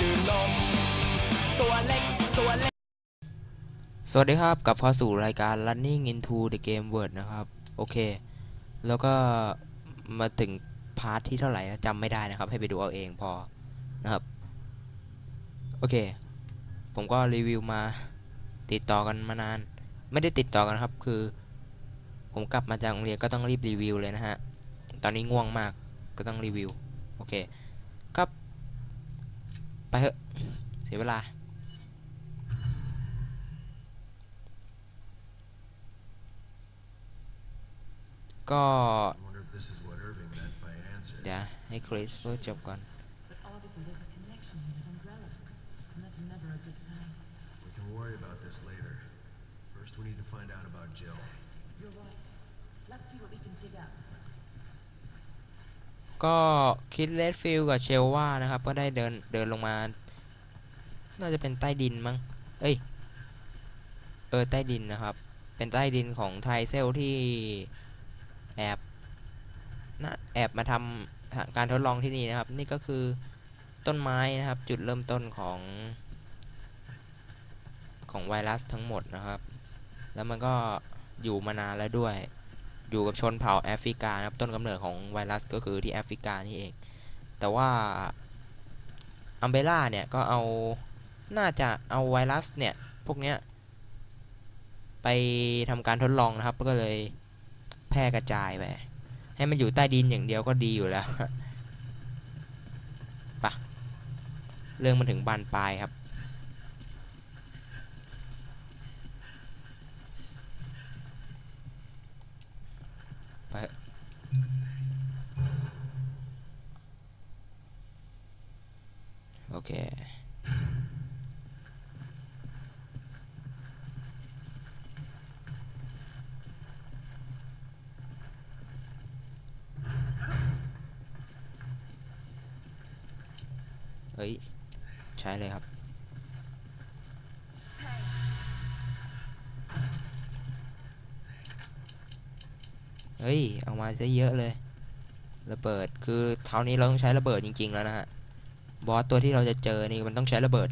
ดื่มนม ตัวเล็ก ตัวเล็ก สวัสดีครับกลับเข้าสู่รายการ Running into the Game World นะครับ โอเค แล้วก็มาถึงพาร์ทที่เท่าไหร่จำไม่ได้นะครับ ให้ไปดูเอาเองพอนะครับ โอเค ผมก็รีวิวมาติดต่อกันมานาน ไม่ได้ติดต่อกันครับ คือ ผมกลับมาจากโรงเรียนก็ต้องรีบรีวิวเลยนะฮะ ตอนนี้ง่วงมากก็ต้องรีวิว โอเค ครับ ไปเถอะ เสียเวลา ก็ I wonder if this is what Irving meant by answer. เดี๋ยวให้คริสพูดจบก่อน But obviously there's a connection here with Umbrella, and that's never a good sign. We can worry about this later. First, we need to find out about Jill. You're right. Let's see what we can dig up. ก็คิดเลดฟิลกับเชลว่านะครับ ก็ได้เดินเดินลงมา น่าจะเป็นใต้ดินมั้ง เอ้ย เออใต้ดินนะครับ เป็นใต้ดินของไทเซลที่แอบนะแอบมาทำการทดลองที่นี่นะครับ นี่ก็คือต้นไม้นะครับ จุดเริ่มต้นของ ของไวรัสทั้งหมดนะครับ แล้วมันก็อยู่มานานแล้วด้วย อยู่กับชนเผ่าแอฟริกานะครับต้นกำเนิดของไวรัสก็คือที่แอฟริกานี่เอง แต่ว่าอัมเบล่าเนี่ยก็เอาน่าจะเอาไวรัสเนี่ยพวกเนี้ยไปทำการทดลองนะครับ ก็เลยแพร่กระจายไปให้มันอยู่ใต้ดินอย่างเดียวก็ดีอยู่แล้วปะเรื่องมันถึงบานปลายครับ ไปเถอะ โอเคเฮ้ย ใช้เลยครับ เฮ้ยเอามาซะเยอะเลย ระเบิด คือเท่านี้เราต้องใช้ระเบิดจริง ๆ แล้วนะฮะ บอสตัวที่เราจะเจอนี่มันต้องใช้ระเบิด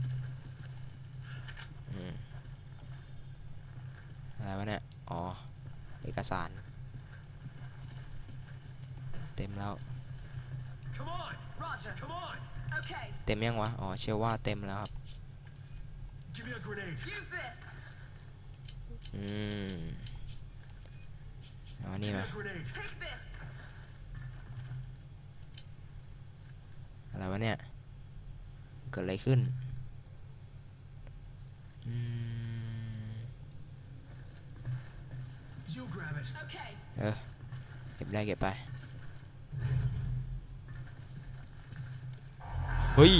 อืมอะไรวะเนี่ย อ๋อ เอกสาร เต็มแล้ว Come on! Roger. Come on! Okay. เต็มยังวะ อ๋อ เชื่อว่าเต็มแล้วครับ Give me a grenade. Use this. อืมเอานี่ Give me มา a grenade. Take this. อะไรวะเนี่ย เกิดอะไรขึ้นอืม You grab it. Okay. เออเก็บได้เก็บไป เฮ้ย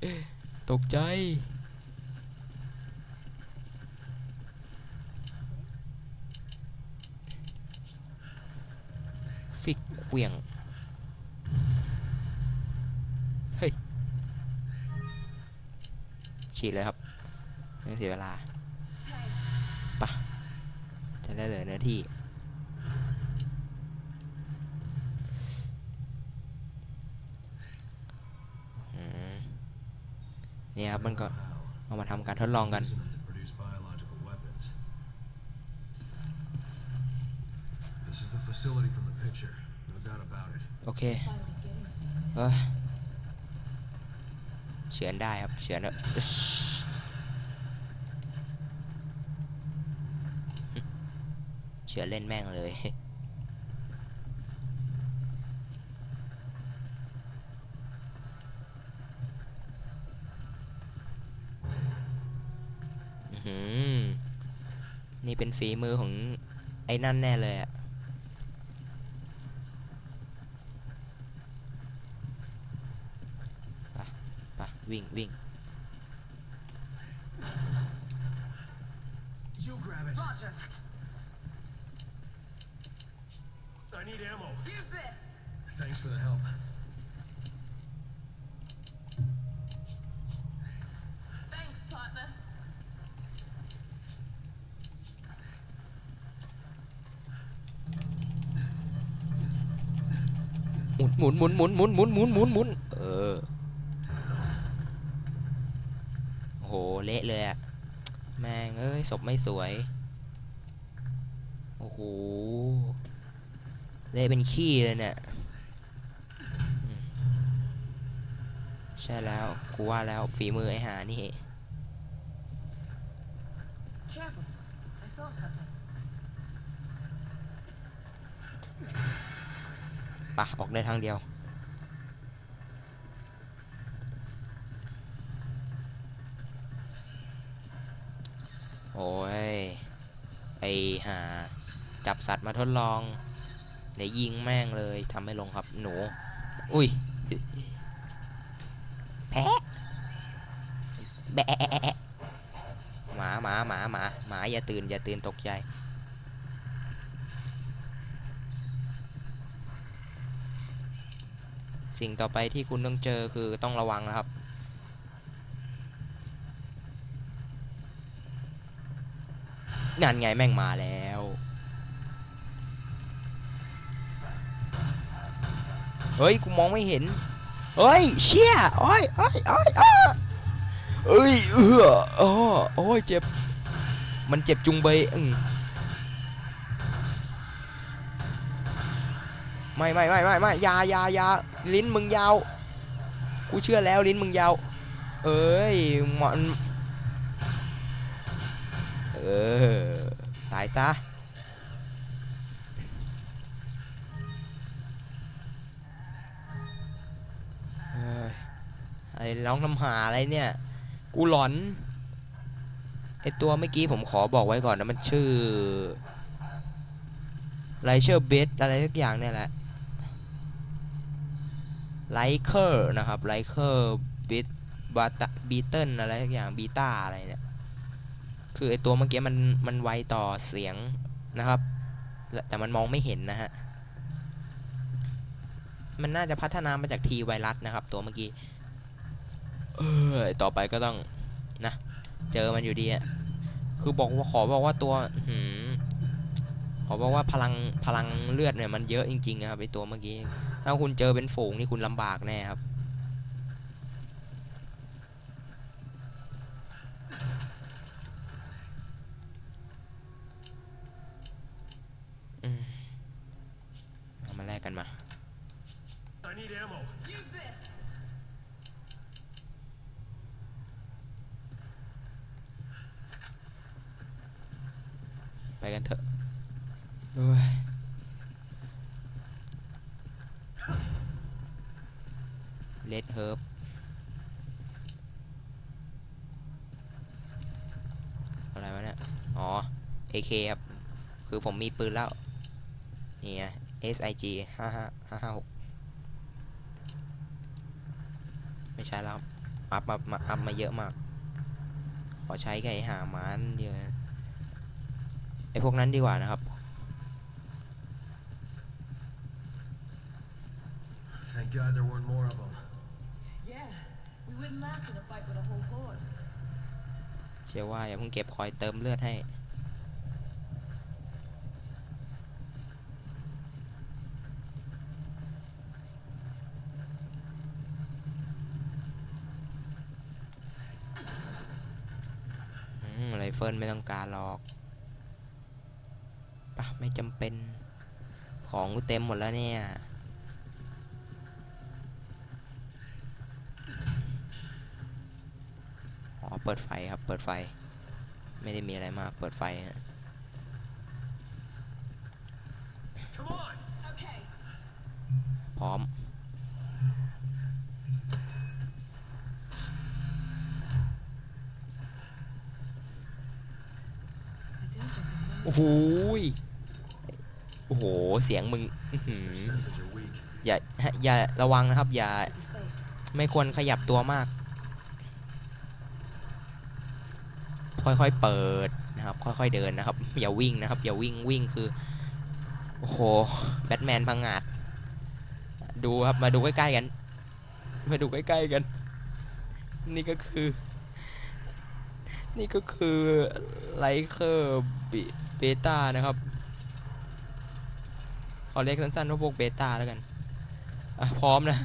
เอ๊ะตกใจ ฟิกเหวี่ยง ฉีดเลยครับ ไม่เสียเวลา Hey. ปะจะได้เหลือเนื้อที่อืมเนี่ยครับมันก็ How? เอามาทำการทดลองกัน Using them to produce biological weapons. This is the facility from the picture. No doubt about it. โอเค Finally getting somewhere. เออ เฉือนได้ครับเฉือนเถอะอึ๊ชเฉือนเล่นแม่งเลยอื้อหือนี่เป็นฝีมือของไอ้นั่นแน่เลยอะ วิ่งวิ่ง You grab it. Roger. I need ammo. Use this. Thanks for the help. Thanks, partner. หมุนหมุนหมุน ละเลยอะแม่งเอ้ยศพไม่สวย โอ้โห เละเป็นขี้เลยเนี่ย ใช่แล้ว กูว่าแล้วฝีมือไอ้หานี่ ปะออกได้ทางเดียว โอ้ยไอหา จับสัตว์มาทดลองเดี๋ยวยิงแม่งเลยทำไม่ลงครับหนู อุ้ย แพะแบะหมาหมาหมาหมาหมาอย่าตื่นอย่าตื่นตกใจสิ่งต่อไปที่คุณต้องเจอคือต้องระวังนะครับ นั่นไงแม่งมาแล้ว เฮ้ย กูมองไม่เห็น เฮ้ย เชี่ยโอ้ยโอ้ยโอ้ยอ้าเอ้ยเออโอ้โอ้ยเจ็บ มันเจ็บจุงเบยอืมไม่ไม่ไม่ไม่ไม่ยายายาลิ้นมึงยาว กูเชื่อแล้วลิ้นมึงยาว เอ้ยมัน เออ ตายซะ ไอ้ร้องน้ำหาอะไรเนี่ย กูหลอน ไอตัวเมื่อกี้ผมขอบอกไว้ก่อนนะมันชื่อไรเชอร์เบสอะไรสักอย่างเนี่ยแหละไลเคอร์นะครับไลเคอร์บิทบาตบีเติลอะไรสักอย่างบีต้าอะไรเนี่ย คือไอตัวเมื่อกี้มันมันไวต่อเสียงนะครับ แต่มันมองไม่เห็นนะฮะ มันน่าจะพัฒนามาจากทีไวรัสนะครับ ตัวเมื่อกี้เออต่อไปก็ต้องนะ เจอมันอยู่ดีอะคือบอกว่าขอบอกว่าตัวหือขอบอกว่าพลังพลังเลือดเนี่ยมันเยอะจริงๆนะครับไอตัวเมื่อกี้ ถ้าคุณเจอเป็นฝูงนี่คุณลำบากแน่ครับ อืมเอามาแลกกันมา I need ammo. Use this. ไป กันเถอะเอ้ยเลดเฮิร์บอะไรวะเนี่ย อ๋อ AK ครับ คือผมมีปืนแล้ว นี่ไง SIG ห้าห้าห้าห้าหกไม่ใช่แล้วอับอัพมาอัพมาเยอะมาก ขอใช้ไอ้หาหมันเดียว ไอ้พวกนั้นดีกว่านะครับ Thank God there weren't more of them. Yeah. We wouldn't last in a fight with a whole horde. เชื่อว่าอย่าเพิ่งเก็บคอยเติมเลือดให้อืมไรเฟิลไม่ต้องการหรอก ปะไม่จำเป็นของกูเต็มหมดแล้วเนี่ย อ๋อ เปิดไฟครับ เปิดไฟ ไม่ได้มีอะไรมาก เปิดไฟฮะพร้อม โอ้โหย โอ้โห เสียงมึงอย่าอย่าระวังนะครับ อย่า ไม่ควรขยับตัวมาก ค่อยๆเปิดนะครับ ค่อยๆเดินนะครับ อย่าวิ่งนะครับ อย่าวิ่งวิ่งคือโอ้โหแบทแมนพังงาดดูครับมาดูใกล้ๆกัน มาดูใกล้ๆกัน นี่ก็คือ นี่ก็คือไลเคอร์เบต้านะครับ อเรียกสั้นๆว่าพวกเบต้าแล้วกันอะพร้อมนะ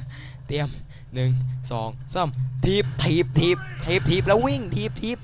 เตรียมหนึ่งสองสามทีบทีบทีบทีบทีบแล้ววิ่งทีบทีบ